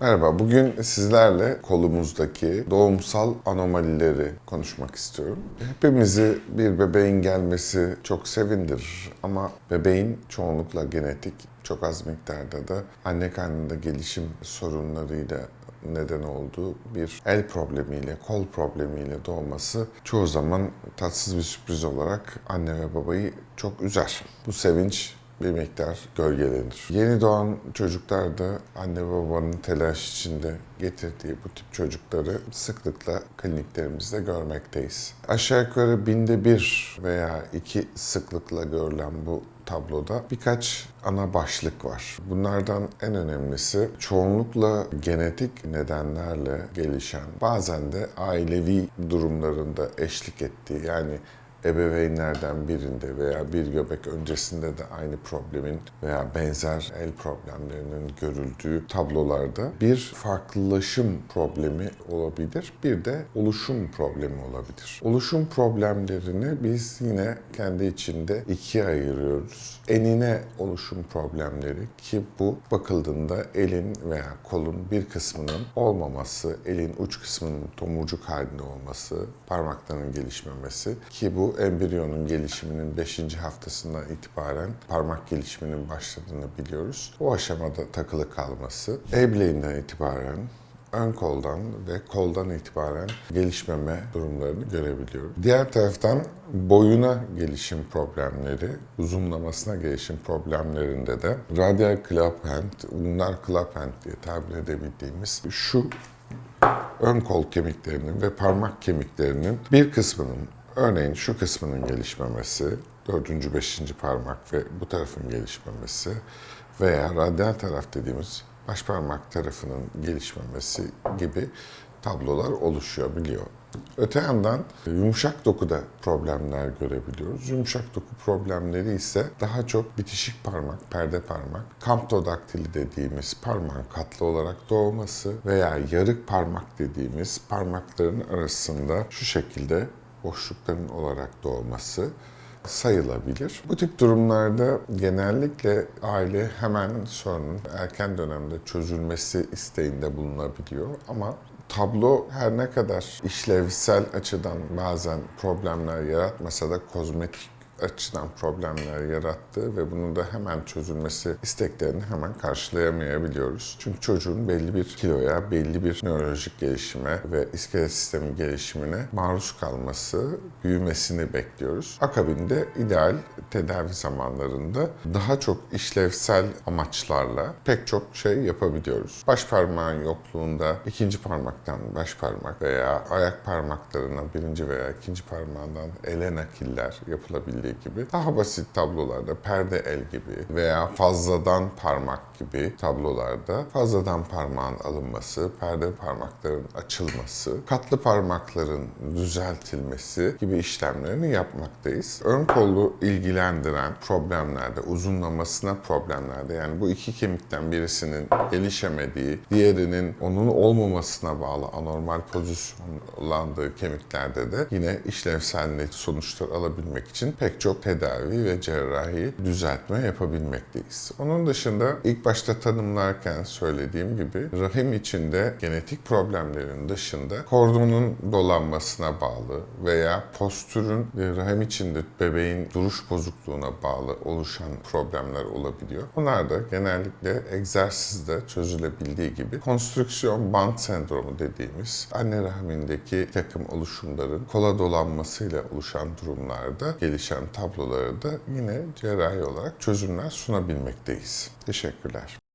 Merhaba, bugün sizlerle kolumuzdaki doğumsal anomalileri konuşmak istiyorum. Hepimizi bir bebeğin gelmesi çok sevindirir ama bebeğin çoğunlukla genetik, çok az miktarda da anne karnında gelişim sorunlarıyla neden olduğu bir el problemiyle, kol problemiyle doğması çoğu zaman tatsız bir sürpriz olarak anne ve babayı çok üzer. Bu sevinç bir miktar gölgelenir. Yeni doğan çocuklarda anne ve babanın telaş içinde getirdiği bu tip çocukları sıklıkla kliniklerimizde görmekteyiz. Aşağı yukarı binde bir veya iki sıklıkla görülen bu tabloda birkaç ana başlık var. Bunlardan en önemlisi çoğunlukla genetik nedenlerle gelişen, bazen de ailevi durumlarında eşlik ettiği yani ebeveynlerden birinde veya bir göbek öncesinde de aynı problemin veya benzer el problemlerinin görüldüğü tablolarda bir farklılaşım problemi olabilir, bir de oluşum problemi olabilir. Oluşum problemlerini biz yine kendi içinde ikiye ayırıyoruz. Enine oluşum problemleri ki bu bakıldığında elin veya kolun bir kısmının olmaması, elin uç kısmının tomurcuk halinde olması, parmakların gelişmemesi ki bu embriyonun gelişiminin 5. haftasından itibaren parmak gelişiminin başladığını biliyoruz. O aşamada takılı kalması, ebleğinden itibaren ön koldan ve koldan itibaren gelişmeme durumlarını görebiliyoruz. Diğer taraftan boyuna gelişim problemleri, uzunlamasına gelişim problemlerinde de radial clapent, ulnar clapent diye tabir edebildiğimiz şu ön kol kemiklerinin ve parmak kemiklerinin bir kısmının Örneğin şu kısmının gelişmemesi, dördüncü, beşinci parmak ve bu tarafın gelişmemesi veya radyal taraf dediğimiz baş parmak tarafının gelişmemesi gibi tablolar oluşabiliyor. Öte yandan yumuşak dokuda problemler görebiliyoruz. Yumuşak doku problemleri ise daha çok bitişik parmak, perde parmak, kamptodaktili dediğimiz parmağın katlı olarak doğması veya yarık parmak dediğimiz parmakların arasında şu şekilde boşlukların olarak doğması sayılabilir. Bu tip durumlarda genellikle aile hemen sorunun erken dönemde çözülmesi isteğinde bulunabiliyor ama tablo her ne kadar işlevsel açıdan bazen problemler yaratmasa da kozmetik açıdan problemler yarattığı ve bunun da hemen çözülmesi isteklerini hemen karşılayamayabiliyoruz. Çünkü çocuğun belli bir kiloya, belli bir nörolojik gelişime ve iskelet sistemi gelişimine maruz kalması, büyümesini bekliyoruz. Akabinde ideal tedavi zamanlarında daha çok işlevsel amaçlarla pek çok şey yapabiliyoruz. Baş parmağın yokluğunda ikinci parmaktan baş parmak veya ayak parmaklarına birinci veya ikinci parmağından ele nakiller yapılabilir gibi daha basit tablolarda perde el gibi veya fazladan parmak gibi tablolarda fazladan parmağın alınması, perde parmakların açılması, katlı parmakların düzeltilmesi gibi işlemlerini yapmaktayız. Ön kolu ilgilendiren problemlerde, uzunlamasına problemlerde yani bu iki kemikten birisinin gelişemediği, diğerinin onun olmamasına bağlı anormal pozisyonlandığı kemiklerde de yine işlevsel sonuçlar alabilmek için pek çok tedavi ve cerrahi düzeltme yapabilmekteyiz. Onun dışında ilk başta tanımlarken söylediğim gibi rahim içinde genetik problemlerin dışında kordonun dolanmasına bağlı veya postürün rahim içinde bebeğin duruş bozukluğuna bağlı oluşan problemler olabiliyor. Bunlar da genellikle egzersizde çözülebildiği gibi konstrüksiyon band sendromu dediğimiz anne rahmindeki takım oluşumların kola dolanmasıyla oluşan durumlarda gelişen tabloları da yine cerrahi olarak çözümler sunabilmekteyiz. Teşekkürler.